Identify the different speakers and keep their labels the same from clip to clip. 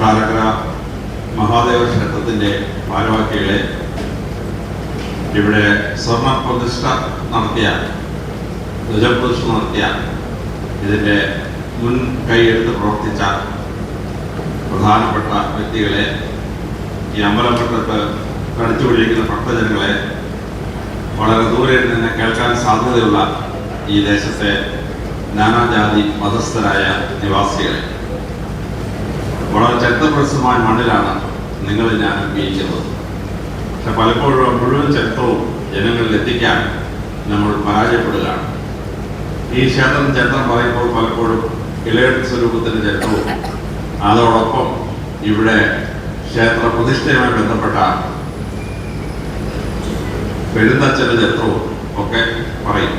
Speaker 1: കൊട്ടാരക്കര മഹാദേവ ക്ഷേത്രത്തിന്റെ ഭാരവാഹികളെ ഇവിടെ സ്വർണ പ്രതിഷ്ഠ നടത്തിയ ധ്വജപ്രതിഷ്ഠ നടത്തിയ ഇതിന്റെ മുൻ കൈയെടുത്ത് പ്രവർത്തിച്ച പ്രധാനപ്പെട്ട വ്യക്തികളെ ഈ അമ്പലപ്പെട്ടത്ത് കടിച്ചുപിടിക്കുന്ന ഭക്തജനങ്ങളെ വളരെ ദൂരെ നിന്ന് കേൾക്കാൻ സാധ്യതയുള്ള ഈ ദേശത്തെ നാനാജാതി മതസ്ഥരായ നിവാസികളെ വളരെ ചരിത്രപ്രസിദ്ധമായ മണ്ണിലാണ് നിങ്ങൾ ഞാൻ ഉപയോഗിക്കുന്നത് പക്ഷെ പലപ്പോഴും മുഴുവൻ ചരിത്രവും ജനങ്ങളിൽ എത്തിക്കാൻ നമ്മൾ പരാജയപ്പെടുകയാണ്. ഈ ക്ഷേത്രം ചരിത്രം പറയുമ്പോൾ പലപ്പോഴും ഇലയുടെ സ്വരൂപത്തിന്റെ ചരിത്രവും അതോടൊപ്പം ഇവിടെ ക്ഷേത്ര പ്രതിഷ്ഠയുമായി ബന്ധപ്പെട്ട പെരുന്തച്ഛന്റെ ചരിത്രവും ഒക്കെ പറയും.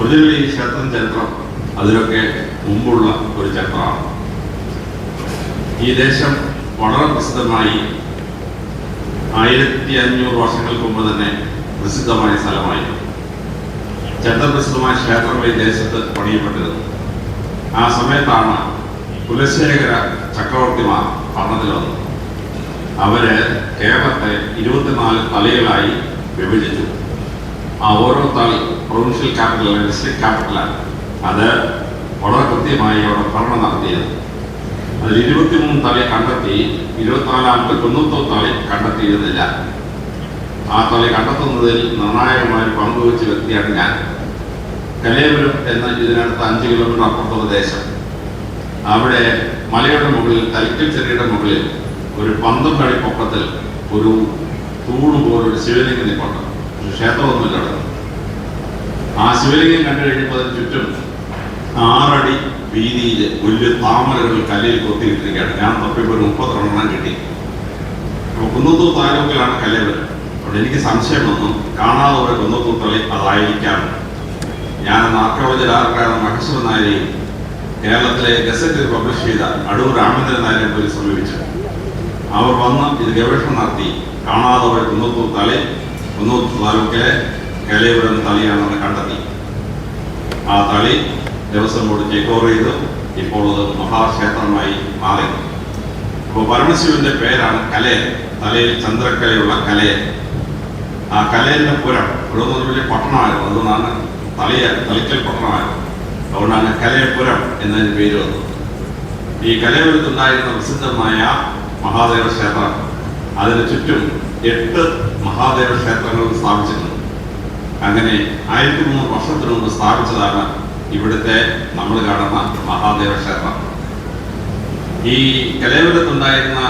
Speaker 1: ഒരു ഈ ക്ഷേത്രം ചരിത്രം അതിലൊക്കെ മുമ്പുള്ള ഒരു ചരിത്രമാണ് ഈ ദേശം വളരെ പ്രസിദ്ധമായി ആയിരത്തി അഞ്ഞൂറ് വർഷങ്ങൾക്ക് മുമ്പ് തന്നെ പ്രസിദ്ധമായ സ്ഥലമായി ചന്ദ്രപ്രസിദ്ധമായ ക്ഷേത്രം ഈ ദേശത്ത് പണിയപ്പെട്ടിരുന്നു. ആ സമയത്താണ് കുലശേഖര ചക്രവർത്തിമാർ ഭരണത്തിൽ വന്നത്. അവർ കേരളത്തെ ഇരുപത്തിനാല് തലകളായി വിഭജിച്ചു. ആ ഓരോ തളി പ്രൊവിൻഷ്യൽ ക്യാപിറ്റൽ ഡിസ്ട്രിക്ട് ക്യാപിറ്റലാണ് അത് വളരെ കൃത്യമായി അവിടെ ഭരണം നടത്തിയത്. അതിൽ ഇരുപത്തി മൂന്ന് തളയെ കണ്ടെത്തി ഇരുപത്തിനാലാമത്തെ കുന്നത്തോ തളയെ കണ്ടെത്തിയിരുന്നില്ല. ആ തളയെ കണ്ടെത്തുന്നതിൽ നിർണായകമായ പങ്കുവച്ച വ്യക്തിയാണ് ഞാൻ. കലയപുരം എന്ന ഇതിനടുത്ത് അഞ്ച് കിലോമീറ്റർ അപ്പുറത്തുള്ള ദേശം. അവിടെ മലയുടെ മുകളിൽ തലിക്കൽ ചെറിയുടെ മുകളിൽ ഒരു പന്തം അടി പൊക്കത്തിൽ ഒരു തൂണ് പോലൊരു ശിവലിംഗം നിൽപ്പുണ്ട്. ഒരു ക്ഷേത്രമൊന്നുമില്ല ആ ശിവലിംഗം കണ്ടു കഴിഞ്ഞപ്പോൾ അതിന് ചുറ്റും ആറടി വീതിയിൽ വലിയ താമരകൾ കല്ലിൽ കൊത്തിയിട്ടിരിക്കുകയാണ്. ഞാൻ തപ്പിപ്പോൾ ഒരു മുപ്പത്തിരണ്ടെണ്ണം കിട്ടി. അപ്പൊ കുന്നത്തൂർ താലൂക്കിലാണ് കല്ലുകൾ. അവിടെ എനിക്ക് സംശയം വന്നു. കാണാതെ ഒരു കുന്നത്തൂർ തളി അതായിരിക്കാം. ഞാൻ ആർക്കോളജി ഡയറക്ടറായ മഹേശ്വരൻ നായരെയും കേരളത്തിലെ ഗസറ്റിൽ പബ്ലിഷ് ചെയ്ത അടൂർ രാമചന്ദ്രൻ നായരെ പോയി സമീപിച്ചു. അവർ വന്ന് ഇത് ഗവേഷണം നടത്തി. കാണാതെ പോയ കുന്നത്തൂർ തളി കുന്നത്തൂർ താലൂക്കിലെ കലയപുരം തളിയാണെന്ന് കണ്ടെത്തി. ആ തളി ദിവസം കൂടി ടേക്ക് ഓവർ ചെയ്തു. ഇപ്പോൾ അത് മഹാക്ഷേത്രമായി മാറി. അപ്പോൾ പരമശിവന്റെ പേരാണ് കലയൻ. തലയിൽ ചന്ദ്രക്കലയുള്ള കലയൻ. ആ കലയന്റെ പുരം ഇവിടെ നിന്ന് വലിയ പട്ടണമായിരുന്നു. അതുകൊണ്ടാണ് തലയ തളിക്കൽ പട്ടണമായിരുന്നു. അതുകൊണ്ടാണ് കലയപുരം എന്നതിന് പേര് വന്നത്. ഈ കലയപുരത്തുണ്ടായിരുന്ന പ്രസിദ്ധമായ മഹാദേവ ക്ഷേത്രം അതിന് ചുറ്റും എട്ട് മഹാദേവ ക്ഷേത്രങ്ങൾ സ്ഥാപിച്ചിട്ടുണ്ട്. അങ്ങനെ ആയിരത്തി മുന്നൂറ് വർഷത്തിനു മുമ്പ് സ്ഥാപിച്ചതാണ് ഇവിടുത്തെ നമ്മൾ കാണുന്ന മഹാദേവ ക്ഷേത്രം ഈ കലയപുരത്തുണ്ടായിരുന്ന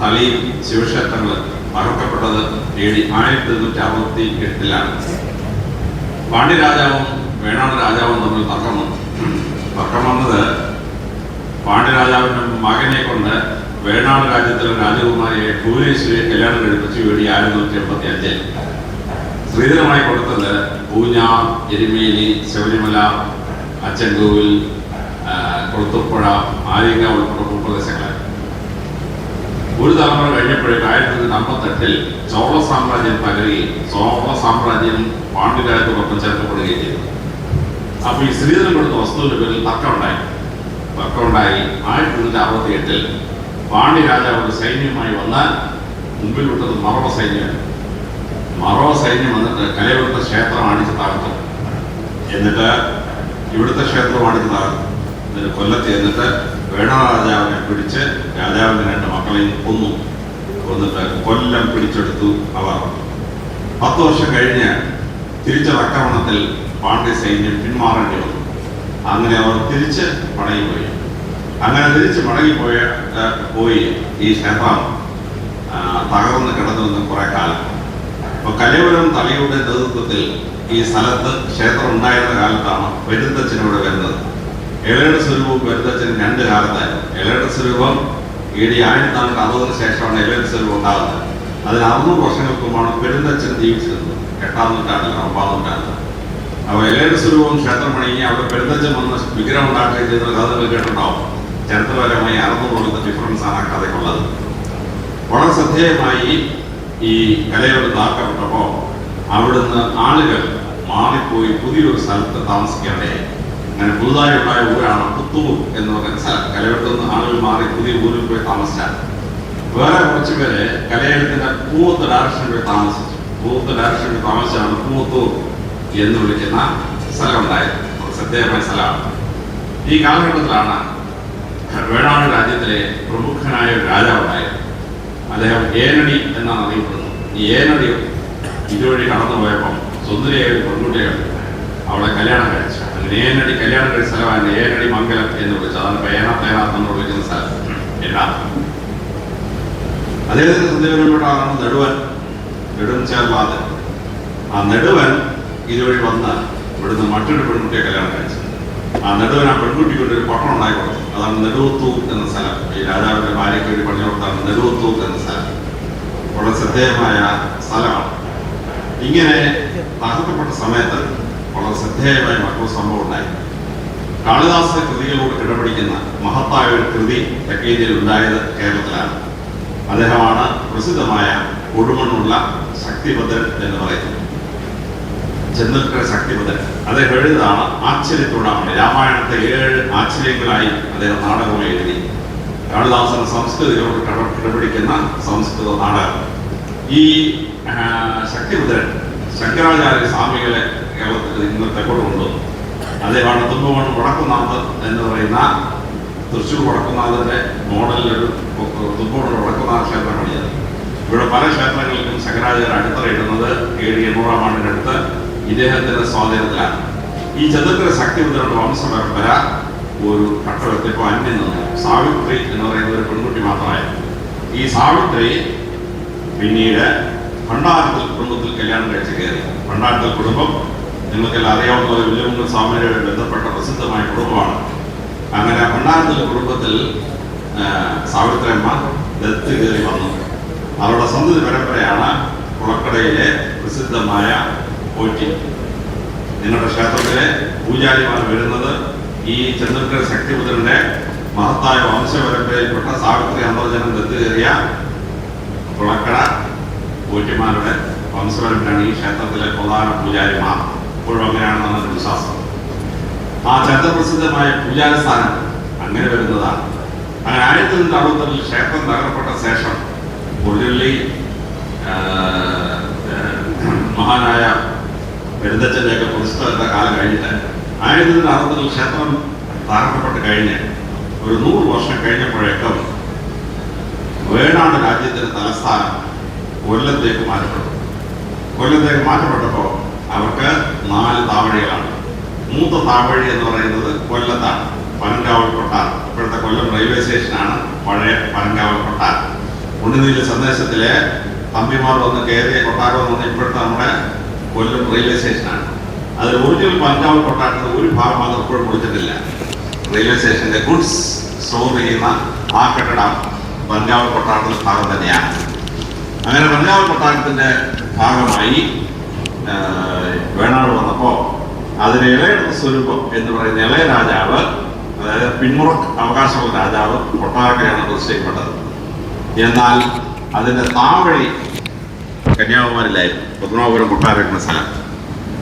Speaker 1: തളിയും ശിവക്ഷേത്രങ്ങൾ തകർക്കപ്പെട്ടത് ഏഴി ആയിരത്തി എഴുന്നൂറ്റി അറുപത്തി എട്ടിലാണ്. പാണ്ഡ്യരാജാവും വേണാട് രാജാവും തമ്മിൽ തർക്കം വന്നു തർക്കം വന്നത് പാണ്ഡ്യരാജാവിന്റെ മകനെ കൊണ്ട് വേണാട് രാജ്യത്തിലെ രാജകുമാരിയെ ഭുവനേശ്വരിയെ കല്യാണം കഴിപ്പിച്ച് വേണ്ടി ആയിരത്തി തൊണ്ണൂറ്റി എൺപത്തി അഞ്ചിൽ. ശ്രീധരമായി കൊടുത്തത് പൂഞ്ഞാർ എരുമേലി ശബരിമല അച്ചൻകോവിൽ കൊളുത്തുപ്പുഴ ആര്യങ്കാവ് ഉൾപ്പെടെ ഭൂപ്രദേശങ്ങളെ. ഒരു തലമുറ കഴിഞ്ഞപ്പോഴേക്ക് ആയിരത്തി തൊള്ളായിരത്തി അമ്പത്തെട്ടിൽ ചോള സാമ്രാജ്യം തകരുകയും ചോള സാമ്രാജ്യം പാണ്ഡ്യരാജ്യത്തോടൊപ്പം ചേർക്കപ്പെടുകയും ചെയ്തു. അപ്പൊ ഈ ശ്രീധരൻ കൊടുത്ത വസ്തുവിന്റെ പേരിൽ തർക്കമുണ്ടായി. തർക്കമുണ്ടായി. ആയിരത്തി തൊള്ളായിരത്തി അറുപത്തി എട്ടിൽ പാണ്ഡ്യ സൈന്യമായി ഒരു സൈന്യവുമായി വന്ന് മുമ്പിൽ വിട്ടത് മറവ സൈന്യം മറവ സൈന്യം വന്നിട്ട് കലയിവിടുത്തെ ക്ഷേത്രം അടിച്ച് തകർത്തു എന്നിട്ട് ഇവിടുത്തെ ക്ഷേത്രമാണ് അടിച്ച് തകർത്തു എന്നിട്ട് കൊല്ലത്ത് എന്നിട്ട് വേണ രാജാവിനെ പിടിച്ച് രാജാവിന്റെ രണ്ട് മക്കളെയും കൊന്നു. കൊന്നിട്ട് കൊല്ലം പിടിച്ചെടുത്തു അവർ. പത്ത് വർഷം കഴിഞ്ഞ് തിരിച്ചൊരു ആക്രമണത്തിൽ പാണ്ഡ്യ സൈന്യം പിന്മാറേണ്ടി വന്നു. അങ്ങനെ അവർ തിരിച്ച് മടങ്ങിപ്പോയി അങ്ങനെ തിരിച്ച് മടങ്ങിപ്പോയ പോയി ഈ ക്ഷേത്രം തകർന്ന് കിടന്നു കുറെ കാലം. അപ്പൊ കലയപുരം തലയുടെ നേതൃത്വത്തിൽ ഈ സ്ഥലത്ത് ക്ഷേത്രം ഉണ്ടായിരുന്ന കാലത്താണ് പെരുന്തച്ഛൻ ഇവിടെ വരുന്നത്. ഇളയുടെ സ്വരൂപവും പെരുന്തച്ഛൻ രണ്ട് കാലത്തായിരുന്നു. ഇളയുടെ സ്വരൂപം ഇ ഡി ആയിരത്തി നാനൂറ്റി അറുപതിന് ശേഷമാണ് ഇളയുടെ സ്വരൂപം ഉണ്ടാകുന്നത്. അതിന് അറുന്നൂറ് വർഷങ്ങൾക്ക് മുമ്പാണ് പെരുന്തച്ഛൻ ജീവിച്ചിരുന്നത്. എട്ടാം നൂറ്റാണ്ടിലാണ് ഒമ്പതാം നൂറ്റാണ്ടിൽ. അപ്പോൾ ഇളയുടെ സ്വരൂപം ക്ഷേത്രം പണിഞ്ഞ് അവിടെ പെരുന്തച്ഛൻ വന്ന് വിഗ്രഹം ഉണ്ടാക്കുകയും ചെയ്ത കഥ കേട്ടിട്ടുണ്ടാവും. ചരിത്രപരമായി അറുന്നൂറ് കൊല്ലത്തെ ഡിഫറൻസ് ആണ് ആ കഥയ്ക്കുള്ളത്. വളരെ ശ്രദ്ധേയമായി ഈ കലയോട് താക്കപ്പെട്ടപ്പോൾ അവിടുന്ന് ആളുകൾ മാറിപ്പോയി പുതിയൊരു സ്ഥലത്ത് താമസിക്കാനിടയായി അങ്ങനെ പുതുതായി ഉണ്ടായ ഊരാണ് പുത്തൂർ എന്ന് പറയുന്ന സ്ഥലം. കലയെടുത്തുനിന്ന് ആളുകൾ മാറി പുതിയ ഊരിൽ പോയി താമസിച്ചാൽ വേറെ കുറച്ച് പേര് കലയെടുത്തിന്റെ പൂവത്ത് ഡയറക്ഷനിൽ പോയി താമസിച്ചു. പൂവത്ത് ഡയറക്ഷനിൽ താമസിച്ചാണ് പൂവത്തൂർ എന്ന് വിളിക്കുന്ന സ്ഥലം ഉണ്ടായത് ശ്രദ്ധേയമായ സ്ഥലമാണ്. ഈ കാലഘട്ടത്തിലാണ് വേണാട് രാജ്യത്തിലെ പ്രമുഖനായ ഒരു രാജാവുണ്ടായത്. അദ്ദേഹം ഏനടി എന്നാണ് അറിയപ്പെടുന്നത്. ഈ ഏനടി ഇതുവഴി കടന്നു പോയപ്പോൾ സുന്ദരിയായ ഒരു പെൺകുട്ടിയാണ് അവളെ കല്യാണം കഴിച്ച. അങ്ങനെ ഏനടി കല്യാണം കഴിച്ച സ്ഥലമാണ് ഏനടി മംഗലം എന്ന് വിളിച്ചത്. അതാണ് പേന പേന എന്ന് വിളിക്കുന്ന സ്ഥലം. എന്നാ അദ്ദേഹത്തിന്റെ സന്ദീപനപ്പെട്ടാണ് നെടുവൻ നെടുവൻ ചേർലാത് ആ നെടുവൻ ഇതുവഴി വന്ന് ഇവിടുന്ന് മറ്റൊരു പെൺകുട്ടിയെ കല്യാണം കഴിച്ചു. ആ നെടുവൻ ആ പെൺകുട്ടിക്ക് ഒരു പട്ടണം ഉണ്ടായി കൊടുത്തു. അതാണ് നെടുവത്തൂ എന്ന സ്ഥലം. ഈ രാജാവിന്റെ ഭാര്യയ്ക്ക് വേണ്ടി പണി കൊടുത്താണ് നെടുവത്തൂ എന്ന സ്ഥലം. വളരെ ശ്രദ്ധേയമായ സ്ഥലമാണ്. ഇങ്ങനെ തകർക്കപ്പെട്ട സമയത്ത് വളരെ ശ്രദ്ധേയമായ മറ്റൊരു സംഭവം ഉണ്ടായി. കാളിദാസ കൃതികളോട് കിടപിടിക്കുന്ന മഹത്തായ ഒരു കൃതി തെക്കേ ഇന്ത്യയിൽ ഉണ്ടായത് കേരളത്തിലാണ്. അദ്ദേഹമാണ് പ്രസിദ്ധമായ കൊടുമണ്ണുള്ള ശക്തിഭദ്രൻ എന്ന് പറയുന്നത്. ചെന്നൽക്കര ശക്തിഭദ്രൻ. അദ്ദേഹം എഴുതാണ് ആശ്ചര്യത്തോടാണ്. രാമായണത്തെ ഏഴ് ആശ്ചര്യങ്ങളായി അദ്ദേഹം നാടകങ്ങൾ എഴുതി. കാളിദാസൻ സംസ്കൃതികളോട് ഇടപെടിക്കുന്ന സംസ്കൃത നാടകം. ഈ ആ, ശക്തിഭദ്രൻ ശങ്കരാചാര്യ സ്വാമികളെ കേരളത്തിൽ ഇന്നത്തെ കൂടെ കൊണ്ടുവന്നു അദ്ദേഹമാണ് തുമ്പമൺ വടക്കുന്നാഥ് എന്ന് പറയുന്ന തൃശ്ശൂർ വടക്കുന്നാഥന്റെ മോഡലിലൊരു തുമ്പമൺ വടക്കുന്നാഥ ക്ഷേത്രമാണ് ചെയ്തത് ഇവിടെ പല ക്ഷേത്രങ്ങളിലും ശങ്കരാചാര്യ അടിത്തറയിടുന്നത് എ ഡി എണ്ണൂറാം ആണ്ടിനടുത്ത് ഇദ്ദേഹത്തിന്റെ സ്വാധീനത്തിലാണ്. ഈ ചതുർക്കര ശക്തിപുത്രയുടെ വംശപരമ്പര ഒരു ഘട്ടമെത്തിയപ്പോൾ അന്യം നിന്നു. സാവിത്രി എന്ന് പറയുന്ന ഒരു പെൺകുട്ടി മാത്രമായിരുന്നു. ഈ സാവിത്രി പിന്നീട് ഭണ്ഡാരത്തിൽ കുടുംബത്തിൽ കല്യാണം കഴിച്ച് കയറി. ഭണ്ഡാരത്തിൽ കുടുംബം നിങ്ങൾക്കെല്ലാം അറിയാവുന്ന ഒരു വില്യമുങ്ങൽ സ്വാമിയുടെ ബന്ധപ്പെട്ട പ്രസിദ്ധമായ കുടുംബമാണ്. അങ്ങനെ ഭണ്ഡാരത്തിൽ കുടുംബത്തിൽ സാവിത്രമ്മ ദത്ത് കയറി വന്നു. അവരുടെ സന്തതി പരമ്പരയാണ് കുളക്കടയിലെ പ്രസിദ്ധമായ പോറ്റി. നിങ്ങളുടെ ക്ഷേത്രത്തിലെ പൂജാരിമാർ വരുന്നത് ഈ ചന്ദ്രക്കര ശക്തിപുത്രന്റെ മഹത്തായ വംശപരമ്പരയിൽപ്പെട്ട സാവിത്രി അന്തർജനം ദത്ത് കയറിയ കുളക്കട പൂറ്റിമാരുടെ വംശപരമ്പരാണ് ഈ ക്ഷേത്രത്തിലെ പ്രധാന പൂജാരിമാർ. ഇപ്പോഴും അങ്ങനെയാണെന്നാണ് വിശ്വാസം. ആ ചരിത്രപ്രസിദ്ധമായ പൂജാരി സ്ഥാനം അങ്ങനെ വരുന്നതാണ്. അങ്ങനെ ആയിരത്തി തൊള്ളായിരത്തി അറുപത്തി ക്ഷേത്രം തകർപ്പെട്ട ശേഷം ഒറിജിനലി മഹാനായ പെരുന്തച്ഛന്റെയൊക്കെ പ്രതിഷ്ഠ കാലം കഴിഞ്ഞിട്ട് ആയിരത്തി തൊള്ളായിരത്തി അറുപത്തി ക്ഷേത്രം തകർക്കപ്പെട്ട് കഴിഞ്ഞ് ഒരു നൂറ് വർഷം കഴിഞ്ഞപ്പോഴേക്കും വേണാട് രാജ്യത്തിന്റെ തലസ്ഥാനം കൊല്ലത്തേക്ക് മാറ്റപ്പെട്ടു. കൊല്ലത്തേക്ക് മാറ്റപ്പെട്ടപ്പോൾ അവർക്ക് നാല് താവഴികളാണ്. മൂത്ത താവഴി എന്ന് പറയുന്നത് കൊല്ലത്താണ്. പനങ്കാവൽ കൊട്ടാരം ഇപ്പോഴത്തെ കൊല്ലം റെയിൽവേ സ്റ്റേഷനാണ് പഴയ പനങ്കാവൽ കൊട്ടാരം ഉണ്ണുനീല സന്ദേശത്തിലെ തമ്പിമാർ വന്ന് കയറിയ കൊട്ടാരം എന്ന് ഇപ്പോഴത്തെ നമ്മുടെ കൊല്ലം റെയിൽവേ സ്റ്റേഷനാണ്. അതിൽ ഒറിജിനൽ പനങ്കാവൽ കൊട്ടാരത്തിന്റെ ഒരു ഭാഗം അത് ഇപ്പോഴും കൊടുത്തിട്ടില്ല റെയിൽവേ സ്റ്റേഷന്റെ ഗുഡ്സ് സ്റ്റോർ ചെയ്യുന്ന ആ കെട്ടിടം പഞ്ചാബ് കൊട്ടാരത്തിന്റെ ഭാഗം തന്നെയാണ്. അങ്ങനെ പഞ്ചാബ് കൊട്ടാരത്തിന്റെ ഭാഗമായി വേണാട് വന്നപ്പോ അതിന് ഇളയ സ്വരൂപം എന്ന് പറയുന്ന ഇളയ രാജാവ് അതായത് പിന്മുറക്ക് അവകാശമുള്ള രാജാവ് കൊട്ടാരക്കരയാണ് പ്രതിഷ്ഠിക്കപ്പെട്ടത് എന്നാൽ അതിന്റെ താവഴി കന്യാകുമാരിലായിരുന്നു പത്മനാഭപുരം കൊട്ടാരക്കുന്ന സ്ഥലം.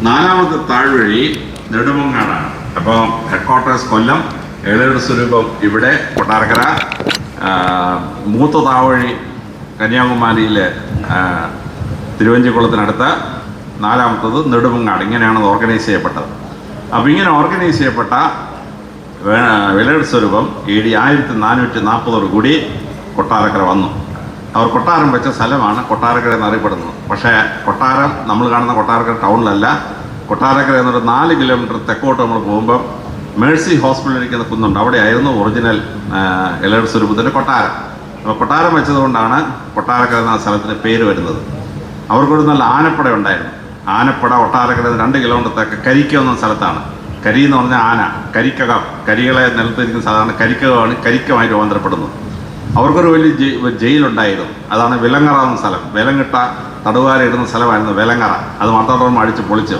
Speaker 1: നാലാമത്തെ താഴ്വഴി നെടുമങ്ങാടാണ്. അപ്പോൾ ഹെഡ് ക്വാർട്ടേഴ്സ് കൊല്ലം ഏഴയുടെ സ്വരൂപം ഇവിടെ കൊട്ടാരക്കര മൂത്ത താവഴി കന്യാകുമാരിയിലെ തിരുവഞ്ചിക്കുളത്തിനടുത്ത നാലാമത്തത് നെടുമങ്ങാട്. ഇങ്ങനെയാണ് ഓർഗനൈസ് ചെയ്യപ്പെട്ടത്. അപ്പോൾ ഇങ്ങനെ ഓർഗനൈസ് ചെയ്യപ്പെട്ട വിലയുടെ സ്വരൂപം എ ഡി ആയിരത്തി നാനൂറ്റി നാൽപ്പതോട് കൂടി കൊട്ടാരക്കര വന്നു. അവർ കൊട്ടാരം വെച്ച സ്ഥലമാണ് കൊട്ടാരക്കര എന്നറിയപ്പെടുന്നത്. പക്ഷേ കൊട്ടാരം നമ്മൾ കാണുന്ന കൊട്ടാരക്കര ടൗണിലല്ല. കൊട്ടാരക്കര എന്നൊരു നാല് കിലോമീറ്റർ തെക്കോട്ട് നമ്മൾ പോകുമ്പോൾ മേഴ്സി ഹോസ്പിറ്റലിൽ ഇരിക്കുന്ന കുന്നുണ്ട്. അവിടെയായിരുന്നു ഒറിജിനൽ എലേഡ് സ്വരൂപത്തിന്റെ കൊട്ടാരം. അപ്പോൾ കൊട്ടാരം വെച്ചതുകൊണ്ടാണ് കൊട്ടാരക്കര എന്ന സ്ഥലത്തിന് പേര് വരുന്നത്. അവർക്കൊരു നല്ല ആനപ്പട ഉണ്ടായിരുന്നു. ആനപ്പട ഒട്ടാരക്കര രണ്ട് കിലോമീറ്റർ തെക്ക് കരിക്ക എന്ന സ്ഥലത്താണ്. കരി എന്ന് പറഞ്ഞാൽ ആന കരിക്കകം. കരികളെ നിലത്തിരിക്കുന്ന സാധാരണ കരിക്കകമാണ് കരിക്കമായി രൂപാന്തരപ്പെടുന്നത്. അവർക്കൊരു വലിയ ജയി- ജയിലുണ്ടായിരുന്നു. അതാണ് വിലങ്ങറ എന്ന സ്ഥലം. വിലങ്ങിട്ട തടവുകാരെ ഇടുന്ന സ്ഥലമായിരുന്നു വിലങ്ങറ. അത് മർദ്ദോർമ്മ അടിച്ച് പൊളിച്ചു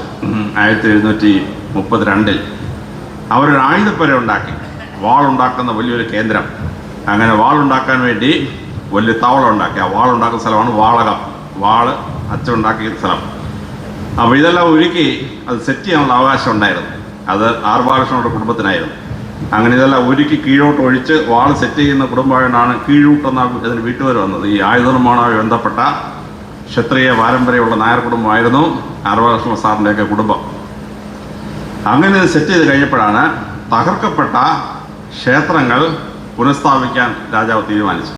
Speaker 1: ആയിരത്തി എഴുന്നൂറ്റി മുപ്പത്തിരണ്ടിൽ അവരൊരു ആയുധപ്പുര ഉണ്ടാക്കി. വാളുണ്ടാക്കുന്ന വലിയൊരു കേന്ദ്രം. അങ്ങനെ വാളുണ്ടാക്കാൻ വേണ്ടി വലിയ തവള ഉണ്ടാക്കി ആ വാളുണ്ടാക്കുന്ന സ്ഥലമാണ് വാളകം. വാൾ അച്ഛനുണ്ടാക്കിയ സ്ഥലം. അപ്പോൾ ഇതെല്ലാം ഒരുക്കി അത് സെറ്റ് ചെയ്യാനുള്ള അവകാശം ഉണ്ടായിരുന്നു. അത് ആർ ബാലകൃഷ്ണയുടെ കുടുംബത്തിനായിരുന്നു. അങ്ങനെ ഇതെല്ലാം ഒരുക്കി കീഴോട്ട് ഒഴിച്ച് വാൾ സെറ്റ് ചെയ്യുന്ന കുടുംബമായിട്ടാണ് കീഴൂട്ടെന്ന ഇതിന് വീട്ടുകാർ വന്നത്. ഈ ആയുധ നിർമ്മാണവുമായി ബന്ധപ്പെട്ട ക്ഷത്രിയ പാരമ്പര്യമുള്ള നായർ കുടുംബമായിരുന്നു ആർ ബാലകൃഷ്ണ സാറിന്റെയൊക്കെ കുടുംബം. അങ്ങനെ സെറ്റ് ചെയ്ത് കഴിഞ്ഞപ്പോഴാണ് തകർക്കപ്പെട്ട ക്ഷേത്രങ്ങൾ പുനഃസ്ഥാപിക്കാൻ രാജാവ് തീരുമാനിച്ചു.